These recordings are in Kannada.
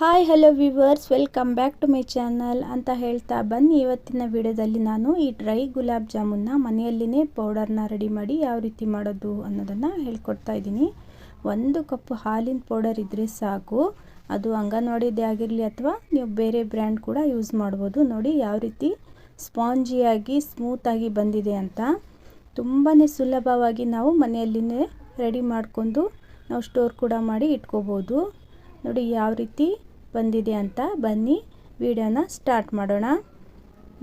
Hi hello viewers welcome back to my channel ಅಂತ ಹೇಳ್ತಾ ಬನ್ನಿ. ಇವತ್ತಿನ ವಿಡಿಯೋದಲ್ಲಿ ನಾನು ಈ ಡ್ರೈ ಗುಲಾಬ್ ಜಾಮೂನ್ನ ಮನೆಯಲ್ಲಿನೇ ಪೌಡರ್ನ ರೆಡಿ ಮಾಡಿ ಯಾವ ರೀತಿ ಮಾಡೋದು ಅನ್ನೋದನ್ನು ಹೇಳ್ಕೊಡ್ತಾ ಇದ್ದೀನಿ. ಒಂದು ಕಪ್ ಹಾಲಿನ ಪೌಡರ್ ಇದ್ದರೆ ಸಾಕು. ಅದು ಅಂಗನವಾಡಿದೇ ಆಗಿರಲಿ ಅಥವಾ ನೀವು ಬೇರೆ ಬ್ರ್ಯಾಂಡ್ ಕೂಡ ಯೂಸ್ ಮಾಡ್ಬೋದು. ನೋಡಿ ಯಾವ ರೀತಿ ಸ್ಪಾಂಜಿಯಾಗಿ ಸ್ಮೂತಾಗಿ ಬಂದಿದೆ ಅಂತ. ತುಂಬಾ ಸುಲಭವಾಗಿ ನಾವು ಮನೆಯಲ್ಲಿನೇ ರೆಡಿ ಮಾಡಿಕೊಂಡು ನಾವು ಸ್ಟೋರ್ ಕೂಡ ಮಾಡಿ ಇಟ್ಕೋಬೋದು. ನೋಡಿ ಯಾವ ರೀತಿ ಬಂದಿದೆ ಅಂತ ಬನ್ನಿ ವಿಡಿಯೋನ ಸ್ಟಾರ್ಟ್ ಮಾಡೋಣ.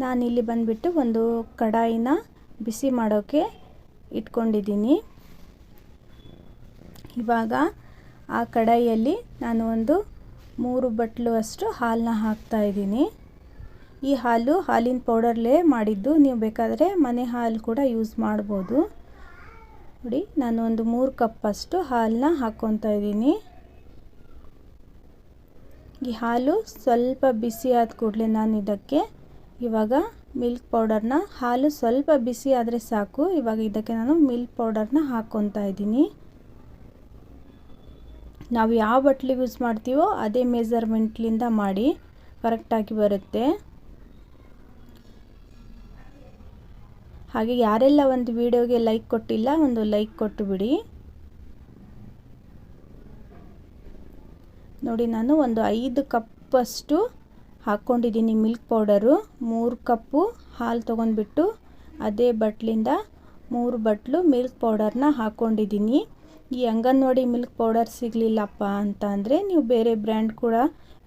ನಾನಿಲ್ಲಿ ಬಂದುಬಿಟ್ಟು ಒಂದು ಕಡಾಯಿನ ಬಿಸಿ ಮಾಡೋಕ್ಕೆ ಇಟ್ಕೊಂಡಿದ್ದೀನಿ. ಇವಾಗ ಆ ಕಡಾಯಿಯಲ್ಲಿ ನಾನು ಒಂದು ಮೂರು ಬಟ್ಲು ಅಷ್ಟು ಹಾಲನ್ನ ಹಾಕ್ತಾ ಇದ್ದೀನಿ. ಈ ಹಾಲು ಹಾಲಿನ ಪೌಡರ್ಲೇ ಮಾಡಿದ್ದು. ನೀವು ಬೇಕಾದರೆ ಮನೆ ಹಾಲು ಕೂಡ ಯೂಸ್ ಮಾಡ್ಬೋದು. ನೋಡಿ, ನಾನು ಒಂದು ಮೂರು ಕಪ್ಪಷ್ಟು ಹಾಲನ್ನ ಹಾಕ್ಕೊತಾ ಇದ್ದೀನಿ. ಈ ಹಾಲು ಸ್ವಲ್ಪ ಬಿಸಿ ಆದ ಕೂಡಲೇ ನಾನು ಇದಕ್ಕೆ ಇವಾಗ ಮಿಲ್ಕ್ ಪೌಡರ್ನ ಹಾಲು ಸ್ವಲ್ಪ ಬಿಸಿ ಸಾಕು. ಇವಾಗ ಇದಕ್ಕೆ ನಾನು ಮಿಲ್ಕ್ ಪೌಡರ್ನ ಹಾಕ್ಕೊತಾ ಇದ್ದೀನಿ. ನಾವು ಯಾವ ಬಟ್ಲಿ ಯೂಸ್ ಮಾಡ್ತೀವೋ ಅದೇ ಮೆಜರ್ಮೆಂಟ್ಲಿಂದ ಮಾಡಿ ಕರೆಕ್ಟಾಗಿ ಬರುತ್ತೆ. ಹಾಗೆ ಯಾರೆಲ್ಲ ಒಂದು ವಿಡಿಯೋಗೆ ಲೈಕ್ ಕೊಟ್ಟಿಲ್ಲ ಒಂದು ಲೈಕ್ ಕೊಟ್ಟು ಬಿಡಿ. ನೋಡಿ, ನಾನು ಒಂದು ಐದು ಕಪ್ಪಷ್ಟು ಹಾಕ್ಕೊಂಡಿದ್ದೀನಿ ಮಿಲ್ಕ್ ಪೌಡರು. ಮೂರು ಕಪ್ಪು ಹಾಲು ತೊಗೊಂಡ್ಬಿಟ್ಟು ಅದೇ ಬಟ್ಲಿಂದ ಮೂರು ಬಟ್ಲು ಮಿಲ್ಕ್ ಪೌಡರ್ನ ಹಾಕ್ಕೊಂಡಿದ್ದೀನಿ. ಈ ಅಂಗನವಾಡಿ ಮಿಲ್ಕ್ ಪೌಡರ್ ಸಿಗಲಿಲ್ಲಪ್ಪ ಅಂತ ಅಂದರೆ ನೀವು ಬೇರೆ ಬ್ರ್ಯಾಂಡ್ ಕೂಡ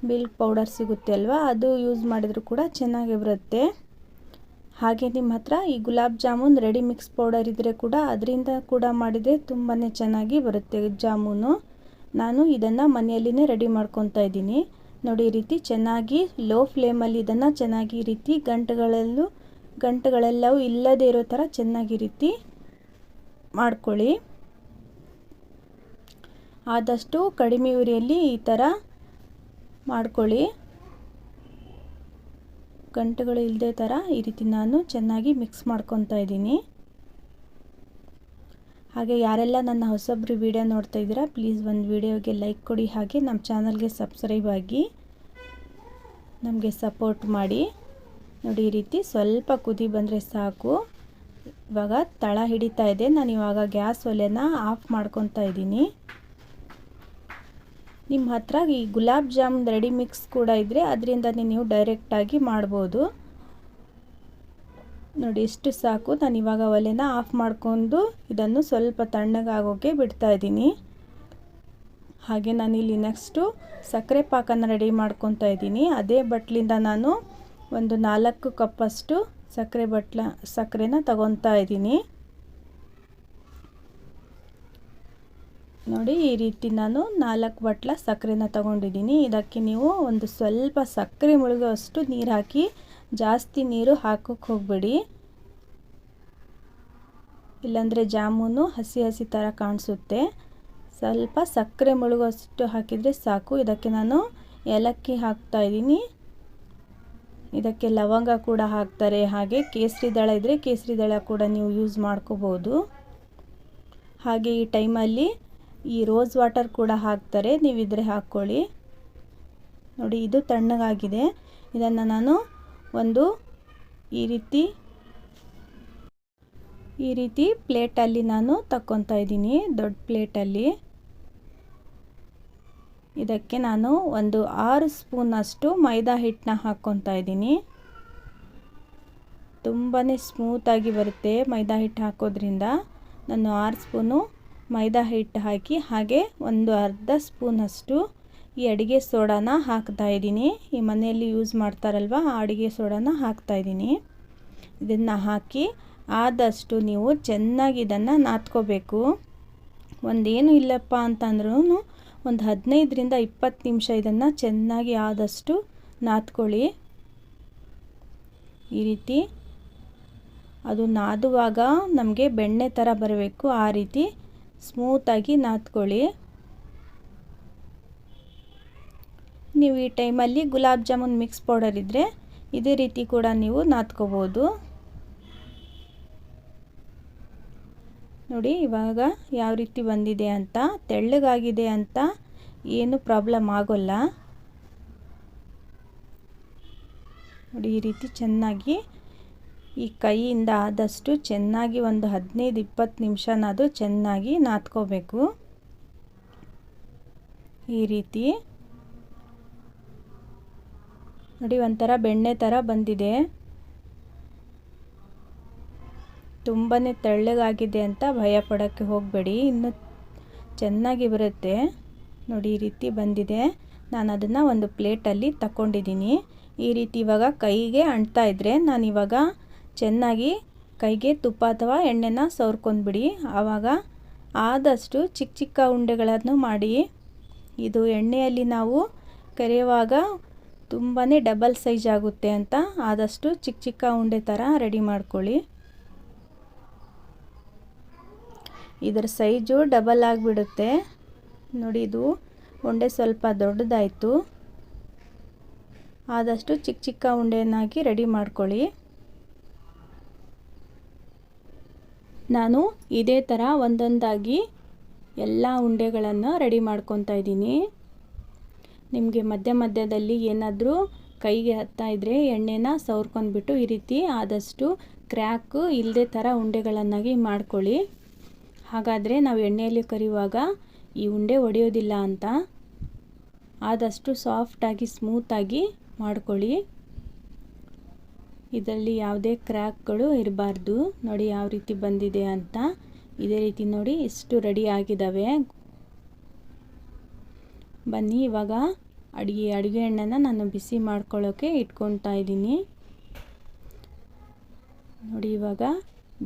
ಮಿಲ್ಕ್ ಪೌಡರ್ ಸಿಗುತ್ತೆ ಅಲ್ವಾ? ಅದು ಯೂಸ್ ಮಾಡಿದರೂ ಕೂಡ ಚೆನ್ನಾಗಿ ಬರುತ್ತೆ. ಹಾಗೆ ನಿಮ್ಮ ಹತ್ರ ಈ gulab jamun ready mix powder ಇದ್ದರೆ ಕೂಡ ಅದರಿಂದ ಕೂಡ ಮಾಡಿದರೆ ತುಂಬಾ ಚೆನ್ನಾಗಿ ಬರುತ್ತೆ ಜಾಮೂನು. ನಾನು ಇದನ್ನು ಮನೆಯಲ್ಲಿನೇ ರೆಡಿ ಮಾಡ್ಕೊತಾ ಇದ್ದೀನಿ. ನೋಡಿ ರೀತಿ ಚೆನ್ನಾಗಿ ಲೋ ಫ್ಲೇಮಲ್ಲಿ ಇದನ್ನು ಚೆನ್ನಾಗಿ ಈ ರೀತಿ ಗಂಟುಗಳಲ್ಲೂ, ಗಂಟುಗಳೆಲ್ಲವೂ ಇಲ್ಲದೇ ಇರೋ ಥರ ಚೆನ್ನಾಗಿ ರೀತಿ ಮಾಡ್ಕೊಳ್ಳಿ. ಆದಷ್ಟು ಕಡಿಮೆ ಉರಿಯಲ್ಲಿ ಈ ಥರ ಮಾಡ್ಕೊಳ್ಳಿ. ಗಂಟುಗಳು ಇಲ್ಲದೆ ಥರ ಈ ರೀತಿ ನಾನು ಚೆನ್ನಾಗಿ ಮಿಕ್ಸ್ ಮಾಡ್ಕೊತಾ ಇದ್ದೀನಿ. ಹಾಗೆ ಯಾರೆಲ್ಲ ನನ್ನ ಹೊಸೊಬ್ಬರು ವಿಡಿಯೋ ನೋಡ್ತಾ ಇದ್ದೀರಾ ಪ್ಲೀಸ್ ಒಂದು ವಿಡಿಯೋಗೆ ಲೈಕ್ ಕೊಡಿ. ಹಾಗೆ ನಮ್ಮ ಚಾನಲ್ಗೆ ಸಬ್ಸ್ಕ್ರೈಬ್ ಆಗಿ ನಮಗೆ ಸಪೋರ್ಟ್ ಮಾಡಿ. ನೋಡಿ ಈ ರೀತಿ ಸ್ವಲ್ಪ ಕುದಿ ಬಂದರೆ ಸಾಕು. ಇವಾಗ ತಳ ಹಿಡಿತಾ ಇದೆ. ನಾನು ಇವಾಗ ಗ್ಯಾಸ್ ಒಲೆನ ಆಫ್ ಮಾಡ್ಕೊತಾ ಇದ್ದೀನಿ. ನಿಮ್ಮ ಹತ್ರ ಈ ಗುಲಾಬ್ ಜಾಮೂನ್ ರೆಡಿ ಮಿಕ್ಸ್ ಕೂಡ ಇದ್ದರೆ ಅದರಿಂದ ನೀವು ಡೈರೆಕ್ಟಾಗಿ ಮಾಡ್ಬೋದು. ನೋಡಿ, ಇಷ್ಟು ಸಾಕು. ನಾನು ಇವಾಗ ಒಲೆನ ಆಫ್ ಮಾಡಿಕೊಂಡು ಇದನ್ನು ಸ್ವಲ್ಪ ತಣ್ಣಗಾಗೋಕ್ಕೆ ಬಿಡ್ತಾ ಇದ್ದೀನಿ. ಹಾಗೆ ನಾನಿಲ್ಲಿ ನೆಕ್ಸ್ಟು ಸಕ್ಕರೆ ಪಾಕನ ರೆಡಿ ಮಾಡ್ಕೊತಾ ಇದ್ದೀನಿ. ಅದೇ ಬಟ್ಲಿಂದ ನಾನು ಒಂದು ನಾಲ್ಕು ಕಪ್ಪಷ್ಟು ಸಕ್ಕರೆ ಬಟ್ಲ, ಸಕ್ಕರೆನ ತಗೊತಾ ಇದ್ದೀನಿ. ನೋಡಿ, ಈ ರೀತಿ ನಾನು ನಾಲ್ಕು ಬಟ್ಲ ಸಕ್ಕರೆನ ತಗೊಂಡಿದ್ದೀನಿ. ಇದಕ್ಕೆ ನೀವು ಒಂದು ಸ್ವಲ್ಪ ಸಕ್ಕರೆ ಮುಳುಗುವಷ್ಟು ನೀರು ಹಾಕಿ ಜಾಸ್ತಿ ನೀರು ಹಾಕೋಕ್ಕೆ ಹೋಗಬೇಡಿ. ಇಲ್ಲಾಂದರೆ ಜಾಮೂನು ಹಸಿ ಹಸಿ ಥರ ಕಾಣಿಸುತ್ತೆ. ಸ್ವಲ್ಪ ಸಕ್ಕರೆ ಮುಳುಗುವಷ್ಟು ಹಾಕಿದರೆ ಸಾಕು. ಇದಕ್ಕೆ ನಾನು ಏಲಕ್ಕಿ ಹಾಕ್ತಾಯಿದ್ದೀನಿ ಇದಕ್ಕೆ ಲವಂಗ ಕೂಡ ಹಾಕ್ತಾರೆ. ಹಾಗೆ ಕೇಸರಿ ದಳ ಇದ್ದರೆ ಕೇಸರಿ ದಳ ಕೂಡ ನೀವು ಯೂಸ್ ಮಾಡ್ಕೋಬೋದು ಹಾಗೆ ಈ ಟೈಮಲ್ಲಿ ಈ ರೋಸ್ ವಾಟರ್ ಕೂಡ ಹಾಕ್ತಾರೆ. ನೀವಿದ್ರೆ ಹಾಕ್ಕೊಳ್ಳಿ. ನೋಡಿ, ಇದು ತಣ್ಣಗಾಗಿದೆ. ಇದನ್ನು ನಾನು ಒಂದು ಈ ರೀತಿ ಈ ರೀತಿ ಪ್ಲೇಟಲ್ಲಿ ನಾನು ತಕ್ಕೊತಾ ಇದ್ದೀನಿ, ದೊಡ್ಡ ಪ್ಲೇಟಲ್ಲಿ. ಇದಕ್ಕೆ ನಾನು ಒಂದು ಆರು ಸ್ಪೂನಷ್ಟು ಮೈದಾ ಹಿಟ್ಟನ್ನ ಹಾಕ್ಕೊತಾ ಇದ್ದೀನಿ. ತುಂಬಾ ಸ್ಮೂತಾಗಿ ಬರುತ್ತೆ ಮೈದಾ ಹಿಟ್ಟು ಹಾಕೋದ್ರಿಂದ. ನಾನು ಆರು ಸ್ಪೂನು ಮೈದಾ ಹಿಟ್ಟು ಹಾಕಿ, ಹಾಗೆ ಒಂದು ಅರ್ಧ ಸ್ಪೂನಷ್ಟು ಈ ಅಡುಗೆ ಸೋಡಾನ ಹಾಕ್ತಾ ಇದ್ದೀನಿ. ಈ ಮನೆಯಲ್ಲಿ ಯೂಸ್ ಮಾಡ್ತಾರಲ್ವ, ಆ ಅಡುಗೆ ಸೋಡಾನ ಹಾಕ್ತಾಯಿದ್ದೀನಿ ಇದನ್ನು ಹಾಕಿ ಆದಷ್ಟು ನೀವು ಚೆನ್ನಾಗಿ ಇದನ್ನು ನಾದ್ಕೋಬೇಕು. ಒಂದೇನು ಇಲ್ಲಪ್ಪ ಅಂತಂದ್ರೂ ಒಂದು ಹದಿನೈದರಿಂದ ಇಪ್ಪತ್ತು ನಿಮಿಷ ಇದನ್ನು ಚೆನ್ನಾಗಿ ಆದಷ್ಟು ನಾದ್ಕೊಳ್ಳಿ. ಈ ರೀತಿ ಅದು ನಾದುವಾಗ ನಮಗೆ ಬೆಣ್ಣೆ ಥರ ಬರಬೇಕು. ಆ ರೀತಿ ಸ್ಮೂತಾಗಿ ನಾದ್ಕೊಳ್ಳಿ. ನೀವು ಈ ಟೈಮಲ್ಲಿ ಗುಲಾಬ್ ಜಾಮೂನ್ ಮಿಕ್ಸ್ ಪೌಡರ್ ಇದ್ದರೆ ಇದೇ ರೀತಿ ಕೂಡ ನೀವು ನಾದ್ಕೋಬೋದು. ನೋಡಿ, ಇವಾಗ ಯಾವ ರೀತಿ ಬಂದಿದೆ ಅಂತ, ತೆಳ್ಳಗಾಗಿದೆ ಅಂತ ಏನು ಪ್ರಾಬ್ಲಮ್ ಆಗೋಲ್ಲ. ನೋಡಿ, ಈ ರೀತಿ ಚೆನ್ನಾಗಿ ಈ ಕೈಯಿಂದ ಆದಷ್ಟು ಚೆನ್ನಾಗಿ ಒಂದು ಹದಿನೈದು, ಇಪ್ಪತ್ತು ನಿಮಿಷನಾದರೂ ಚೆನ್ನಾಗಿ ನಾದ್ಕೋಬೇಕು. ಈ ರೀತಿ ನೋಡಿ, ಒಂಥರ ಬೆಣ್ಣೆ ಥರ ಬಂದಿದೆ. ತುಂಬಾ ತೆಳ್ಳಗಾಗಿದೆ ಅಂತ ಭಯ ಪಡೋಕ್ಕೆ ಹೋಗಬೇಡಿ. ಇನ್ನು ಚೆನ್ನಾಗಿ ಬರುತ್ತೆ. ನೋಡಿ, ಈ ರೀತಿ ಬಂದಿದೆ. ನಾನು ಅದನ್ನು ಒಂದು ಪ್ಲೇಟಲ್ಲಿ ತಗೊಂಡಿದ್ದೀನಿ ಈ ರೀತಿ ಇವಾಗ ಕೈಗೆ ಅಂಟ್ತಾ ಇದ್ದರೆ ನಾನು ಇವಾಗ ಚೆನ್ನಾಗಿ ಕೈಗೆ ತುಪ್ಪ ಅಥವಾ ಎಣ್ಣೆನ ಸವರ್ಕೊಂಡ್ಬಿಡಿ. ಆವಾಗ ಆದಷ್ಟು ಚಿಕ್ಕ ಚಿಕ್ಕ ಉಂಡೆಗಳನ್ನು ಮಾಡಿ. ಇದು ಎಣ್ಣೆಯಲ್ಲಿ ನಾವು ಕರಿಯುವಾಗ ತುಂಬಾ ಡಬಲ್ ಸೈಜ್ ಆಗುತ್ತೆ ಅಂತ ಆದಷ್ಟು ಚಿಕ್ಕ ಚಿಕ್ಕ ಉಂಡೆ ಥರ ರೆಡಿ ಮಾಡ್ಕೊಳ್ಳಿ. ಇದರ ಸೈಜು ಡಬಲ್ ಆಗಿಬಿಡುತ್ತೆ. ನೋಡಿ ಇದು ಉಂಡೆ ಸ್ವಲ್ಪ ದೊಡ್ಡದಾಯಿತು. ಆದಷ್ಟು ಚಿಕ್ಕ ಚಿಕ್ಕ ಉಂಡೆನಾಗಿ ರೆಡಿ ಮಾಡ್ಕೊಳ್ಳಿ. ನಾನು ಇದೇ ಥರ ಒಂದೊಂದಾಗಿ ಎಲ್ಲ ಉಂಡೆಗಳನ್ನು ರೆಡಿ ಮಾಡ್ಕೊತಾ ಇದ್ದೀನಿ. ನಿಮಗೆ ಮಧ್ಯ ಮಧ್ಯದಲ್ಲಿ ಏನಾದರೂ ಕೈಗೆ ಹತ್ತಾ ಇದ್ದರೆ ಎಣ್ಣೆನ ಸವರ್ಕೊಂಡ್ಬಿಟ್ಟು ಈ ರೀತಿ ಆದಷ್ಟು ಕ್ರ್ಯಾಕು ಇಲ್ಲದೆ ಥರ ಉಂಡೆಗಳನ್ನಾಗಿ ಮಾಡ್ಕೊಳ್ಳಿ. ಹಾಗಾದರೆ ನಾವು ಎಣ್ಣೆಯಲ್ಲಿ ಕರಿಯುವಾಗ ಈ ಉಂಡೆ ಒಡೆಯೋದಿಲ್ಲ ಅಂತ ಆದಷ್ಟು ಸಾಫ್ಟಾಗಿ ಸ್ಮೂತಾಗಿ ಮಾಡ್ಕೊಳ್ಳಿ. ಇದರಲ್ಲಿ ಯಾವುದೇ ಕ್ರ್ಯಾಕ್ಗಳು ಇರಬಾರ್ದು. ನೋಡಿ ಯಾವ ರೀತಿ ಬಂದಿದೆ ಅಂತ. ಇದೇ ರೀತಿ ನೋಡಿ ಇಷ್ಟು ರೆಡಿ ಆಗಿದ್ದಾವೆ. ಬನ್ನಿ ಇವಾಗ ಅಡುಗೆ ಅಡುಗೆ ಎಣ್ಣೆನ ನಾನು ಬಿಸಿ ಮಾಡ್ಕೊಳ್ಳೋಕ್ಕೆ ಇಟ್ಕೊತಾ ಇದ್ದೀನಿ. ನೋಡಿ ಇವಾಗ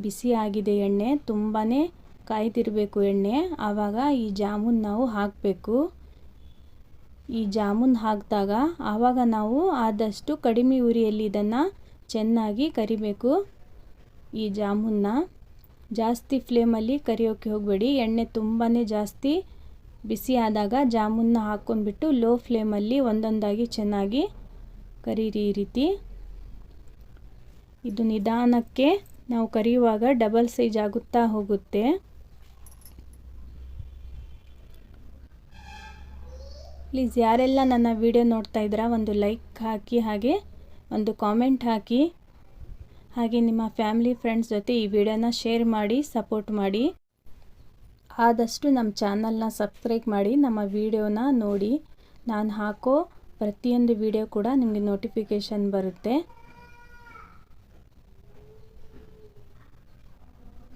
ಬಿಸಿ ಆಗಿದೆ ಎಣ್ಣೆ ತುಂಬಾ ಕಾಯ್ತಿರಬೇಕು ಎಣ್ಣೆ. ಆವಾಗ ಈ ಜಾಮೂನ್ ನಾವು ಹಾಕಬೇಕು. ಈ ಜಾಮೂನ್ ಹಾಕಿದಾಗ ಆವಾಗ ನಾವು ಆದಷ್ಟು ಕಡಿಮೆ ಉರಿಯಲ್ಲಿ ಇದನ್ನು ಚೆನ್ನಾಗಿ ಕರಿಬೇಕು ಈ ಜಾಮೂನ್ನ. ಜಾಸ್ತಿ ಫ್ಲೇಮಲ್ಲಿ ಕರಿಯೋಕ್ಕೆ ಹೋಗಬೇಡಿ. ಎಣ್ಣೆ ತುಂಬಾ ಜಾಸ್ತಿ ಬಿಸಿ ಆದಾಗ ಜಾಮೂನ್ನ ಹಾಕ್ಕೊಂಡ್ಬಿಟ್ಟು ಲೋ ಫ್ಲೇಮಲ್ಲಿ ಒಂದೊಂದಾಗಿ ಚೆನ್ನಾಗಿ ಕರೀರಿ ಈ ರೀತಿ. ಇದು ನಿಧಾನಕ್ಕೆ ನಾವು ಕರಿಯುವಾಗ ಡಬಲ್ ಸೈಜ್ ಆಗುತ್ತಾ ಹೋಗುತ್ತೆ. ಪ್ಲೀಸ್ ಯಾರೆಲ್ಲ ನನ್ನ ವಿಡಿಯೋ ನೋಡ್ತಾ ಇದ್ದೀರಾ, ಒಂದು ಲೈಕ್ ಹಾಕಿ ಹಾಗೆ ಒಂದು ಕಾಮೆಂಟ್ ಹಾಕಿ. ಹಾಗೆ ನಿಮ್ಮ ಫ್ಯಾಮಿಲಿ ಫ್ರೆಂಡ್ಸ್ ಜೊತೆ ಈ ವಿಡಿಯೋನ ಶೇರ್ ಮಾಡಿ ಸಪೋರ್ಟ್ ಮಾಡಿ. ಆದಷ್ಟು ನಮ್ಮ ಚಾನಲ್ನ ಸಬ್ಸ್ಕ್ರೈಬ್ ಮಾಡಿ, ನಮ್ಮ ವಿಡಿಯೋನ ನೋಡಿ. ನಾನು ಹಾಕೋ ಪ್ರತಿಯೊಂದು ವಿಡಿಯೋ ಕೂಡ ನಿಮಗೆ ನೋಟಿಫಿಕೇಷನ್ ಬರುತ್ತೆ.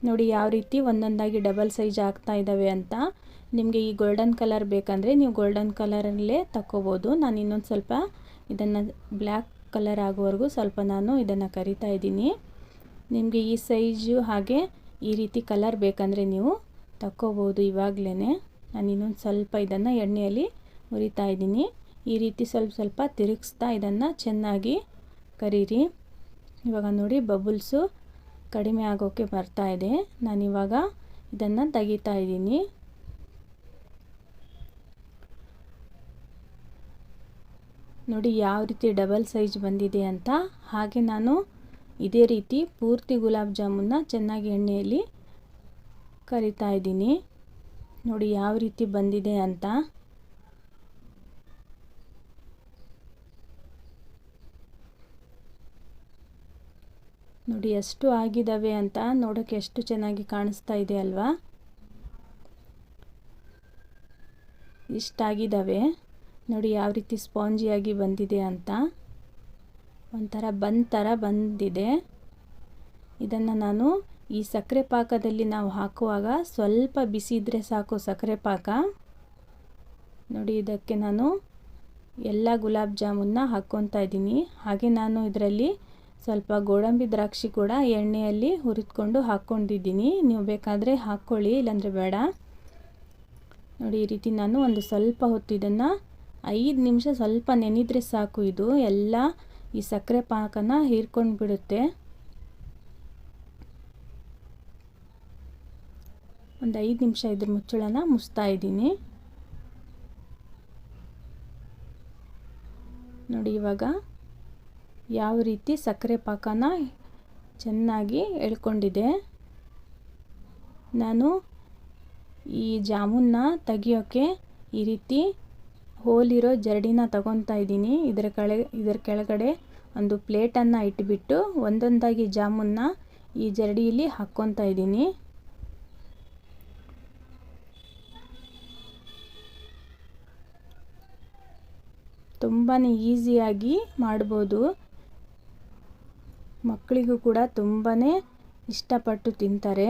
ನೋಡಿ ಯಾವ ರೀತಿ ಒಂದೊಂದಾಗಿ ಡಬಲ್ ಸೈಜ್ ಆಗ್ತಾ ಇದ್ದಾವೆ ಅಂತ. ನಿಮಗೆ ಈ ಗೋಲ್ಡನ್ ಕಲರ್ ಬೇಕಂದರೆ ನೀವು ಗೋಲ್ಡನ್ ಕಲರಲ್ಲೇ ತಗೋಬೋದು ನಾನು ಇನ್ನೊಂದು ಸ್ವಲ್ಪ ಇದನ್ನು ಬ್ಲ್ಯಾಕ್ ಕಲರ್ ಆಗೋವರೆಗೂ ಸ್ವಲ್ಪ ನಾನು ಇದನ್ನು ಕರಿತಾ ಇದ್ದೀನಿ. ನಿಮಗೆ ಈ ಸೈಜು ಹಾಗೆ ಈ ರೀತಿ ಕಲರ್ ಬೇಕಂದರೆ ನೀವು ತಗೋಬೋದು ಇವಾಗಲೇ ನಾನು ಇನ್ನೊಂದು ಸ್ವಲ್ಪ ಇದನ್ನು ಎಣ್ಣೆಯಲ್ಲಿ ಹುರಿತಾ ಇದ್ದೀನಿ. ಈ ರೀತಿ ಸ್ವಲ್ಪ ಸ್ವಲ್ಪ ತಿರುಗಿಸ್ತಾ ಇದನ್ನು ಚೆನ್ನಾಗಿ ಕರೀರಿ. ಇವಾಗ ನೋಡಿ ಬಬುಲ್ಸು ಕಡಿಮೆ ಆಗೋಕ್ಕೆ ಬರ್ತಾ ಇದೆ. ನಾನಿವಾಗ ಇದನ್ನು ತೆಗಿತಾ ಇದ್ದೀನಿ. ನೋಡಿ ಯಾವ ರೀತಿ ಡಬಲ್ ಸೈಜ್ ಬಂದಿದೆ ಅಂತ. ಹಾಗೆ ನಾನು ಇದೇ ರೀತಿ ಪೂರ್ತಿ ಗುಲಾಬ್ ಜಾಮೂನ್ನ ಚೆನ್ನಾಗಿ ಎಣ್ಣೆಯಲ್ಲಿ ಕರಿತಾ ಇದ್ದೀನಿ. ನೋಡಿ ಯಾವ ರೀತಿ ಬಂದಿದೆ ಅಂತ. ನೋಡಿ ಎಷ್ಟು ಆಗಿದ್ದಾವೆ ಅಂತ ನೋಡೋಕ್ಕೆ ಎಷ್ಟು ಚೆನ್ನಾಗಿ ಕಾಣಿಸ್ತಾ ಇದೆ ಅಲ್ವಾ? ಇಷ್ಟಾಗಿದ್ದಾವೆ. ನೋಡಿ ಯಾವ ರೀತಿ ಸ್ಪಾಂಜಿಯಾಗಿ ಬಂದಿದೆ ಅಂತ. ಒಂಥರ ಬಂದ್ ಥರ ಬಂದಿದೆ. ಇದನ್ನು ನಾನು ಈ ಸಕ್ಕರೆ ಪಾಕದಲ್ಲಿ ನಾವು ಹಾಕುವಾಗ ಸ್ವಲ್ಪ ಬಿಸಿ ಇದ್ದರೆ ಸಾಕು ಸಕ್ಕರೆ ಪಾಕ. ನೋಡಿ, ಇದಕ್ಕೆ ನಾನು ಎಲ್ಲ ಗುಲಾಬ್ ಜಾಮೂನ್ನ ಹಾಕ್ಕೊತಾ ಇದ್ದೀನಿ. ಹಾಗೆ ನಾನು ಇದರಲ್ಲಿ ಸ್ವಲ್ಪ ಗೋಡಂಬಿ ದ್ರಾಕ್ಷಿ ಕೂಡ ಎಣ್ಣೆಯಲ್ಲಿ ಹುರಿದ್ಕೊಂಡು ಹಾಕ್ಕೊಂಡಿದ್ದೀನಿ. ನೀವು ಬೇಕಾದರೆ ಹಾಕ್ಕೊಳ್ಳಿ, ಇಲ್ಲಾಂದರೆ ಬೇಡ. ನೋಡಿ, ಈ ರೀತಿ ನಾನು ಒಂದು ಸ್ವಲ್ಪ ಹೊತ್ತು ಇದನ್ನು ಐದು ನಿಮಿಷ ಸ್ವಲ್ಪ ನೆನೆದ್ರೆ ಸಾಕು ಇದು. ಎಲ್ಲ ಈ ಸಕ್ಕರೆ ಪಾಕನ ಹೀರ್ಕೊಂಡು ಬಿಡುತ್ತೆ ಒಂದು ಐದು ನಿಮಿಷ ಇದ್ರ ಮುಚ್ಚಳನ ಮುಚ್ತಾ ಇದ್ದೀನಿ. ನೋಡಿ ಇವಾಗ ಯಾವ ರೀತಿ ಸಕ್ಕರೆ ಪಾಕನ ಚೆನ್ನಾಗಿ ಎಳ್ಕೊಂಡಿದೆ. ನಾನು ಈ ಜಾಮೂನ್ನ ತೆಗಿಯೋಕ್ಕೆ ಈ ರೀತಿ ಹೋಲಿರೋ ಜರಡಿನ ತಗೊತಾ ಇದ್ದೀನಿ. ಇದರ ಕೆಳ, ಇದರ ಕೆಳಗಡೆ ಒಂದು ಪ್ಲೇಟನ್ನು ಇಟ್ಬಿಟ್ಟು ಒಂದೊಂದಾಗಿ ಜಾಮೂನ್ನ ಈ ಜರಡಿಯಲ್ಲಿ ಹಾಕ್ಕೊತಾ ಇದ್ದೀನಿ. ತುಂಬಾ ಈಸಿಯಾಗಿ ಮಾಡ್ಬೋದು. ಮಕ್ಕಳಿಗೂ ಕೂಡ ತುಂಬಾ ಇಷ್ಟಪಟ್ಟು ತಿಂತಾರೆ.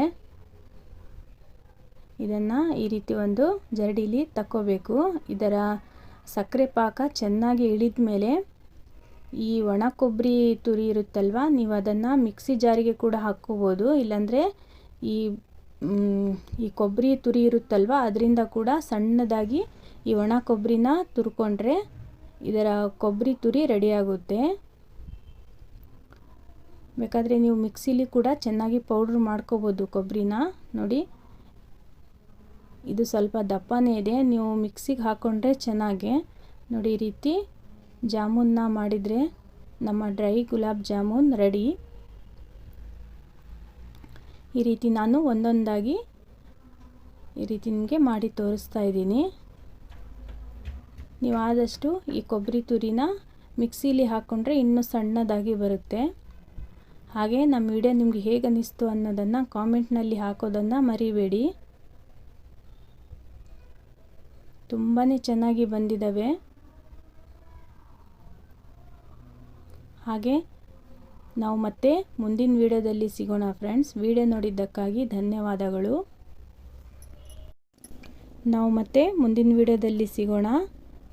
ಇದನ್ನು ಈ ರೀತಿ ಒಂದು ಜರಡಿಲಿ ತಕ್ಕೋಬೇಕು. ಇದರ ಸಕ್ಕರೆ ಪಾಕ ಚೆನ್ನಾಗಿ ಇಳಿದ ಮೇಲೆ ಈ ಒಣ ಕೊಬ್ಬರಿ ತುರಿ ಇರುತ್ತಲ್ವ, ನೀವು ಅದನ್ನು ಮಿಕ್ಸಿ ಜಾರಿಗೆ ಕೂಡ ಹಾಕ್ಕೋಬೋದು. ಇಲ್ಲಾಂದರೆ ಈ ಈ ಕೊಬ್ಬರಿ ತುರಿ ಇರುತ್ತಲ್ವ, ಅದರಿಂದ ಕೂಡ ಸಣ್ಣದಾಗಿ ಈ ಒಣ ಕೊಬ್ಬರಿನ ತುರ್ಕೊಂಡ್ರೆ ಇದರ ಕೊಬ್ಬರಿ ತುರಿ ರೆಡಿಯಾಗುತ್ತೆ ಬೇಕಾದರೆ ನೀವು ಮಿಕ್ಸಿಲಿ ಕೂಡ ಚೆನ್ನಾಗಿ ಪೌಡ್ರ್ ಮಾಡ್ಕೋಬೋದು ಕೊಬ್ಬರಿನ. ನೋಡಿ, ಇದು ಸ್ವಲ್ಪ ದಪ್ಪನೇ ಇದೆ. ನೀವು ಮಿಕ್ಸಿಗೆ ಹಾಕ್ಕೊಂಡ್ರೆ ಚೆನ್ನಾಗೆ. ನೋಡಿ, ಈ ರೀತಿ ಜಾಮೂನ್ನ ಮಾಡಿದರೆ ನಮ್ಮ ಡ್ರೈ ಗುಲಾಬ್ ಜಾಮೂನ್ ರೆಡಿ ಈ ರೀತಿ ನಾನು ಒಂದೊಂದಾಗಿ ಈ ರೀತಿ ನಿಮಗೆ ಮಾಡಿ ತೋರಿಸ್ತಾ ಇದ್ದೀನಿ. ನೀವು ಆದಷ್ಟು ಈ ಕೊಬ್ಬರಿ ತುರಿನ ಮಿಕ್ಸೀಲಿ ಹಾಕ್ಕೊಂಡ್ರೆ ಇನ್ನೂ ಸಣ್ಣದಾಗಿ ಬರುತ್ತೆ. ಹಾಗೆ ನಮ್ಮ ವಿಡಿಯೋ ನಿಮಗೆ ಹೇಗೆ ಅನ್ನಿಸ್ತು ಅನ್ನೋದನ್ನು ಕಾಮೆಂಟ್ನಲ್ಲಿ ಹಾಕೋದನ್ನು ಮರಿಬೇಡಿ. ತುಂಬಾ ಚೆನ್ನಾಗಿ ಬಂದಿದ್ದಾವೆ ಹಾಗೆ ನಾವು ಮತ್ತೆ ಮುಂದಿನ ವಿಡಿಯೋದಲ್ಲಿ ಸಿಗೋಣ ಫ್ರೆಂಡ್ಸ್. ವಿಡಿಯೋ ನೋಡಿದ್ದಕ್ಕಾಗಿ ಧನ್ಯವಾದಗಳು. ನಾವು ಮತ್ತೆ ಮುಂದಿನ ವಿಡಿಯೋದಲ್ಲಿ ಸಿಗೋಣ.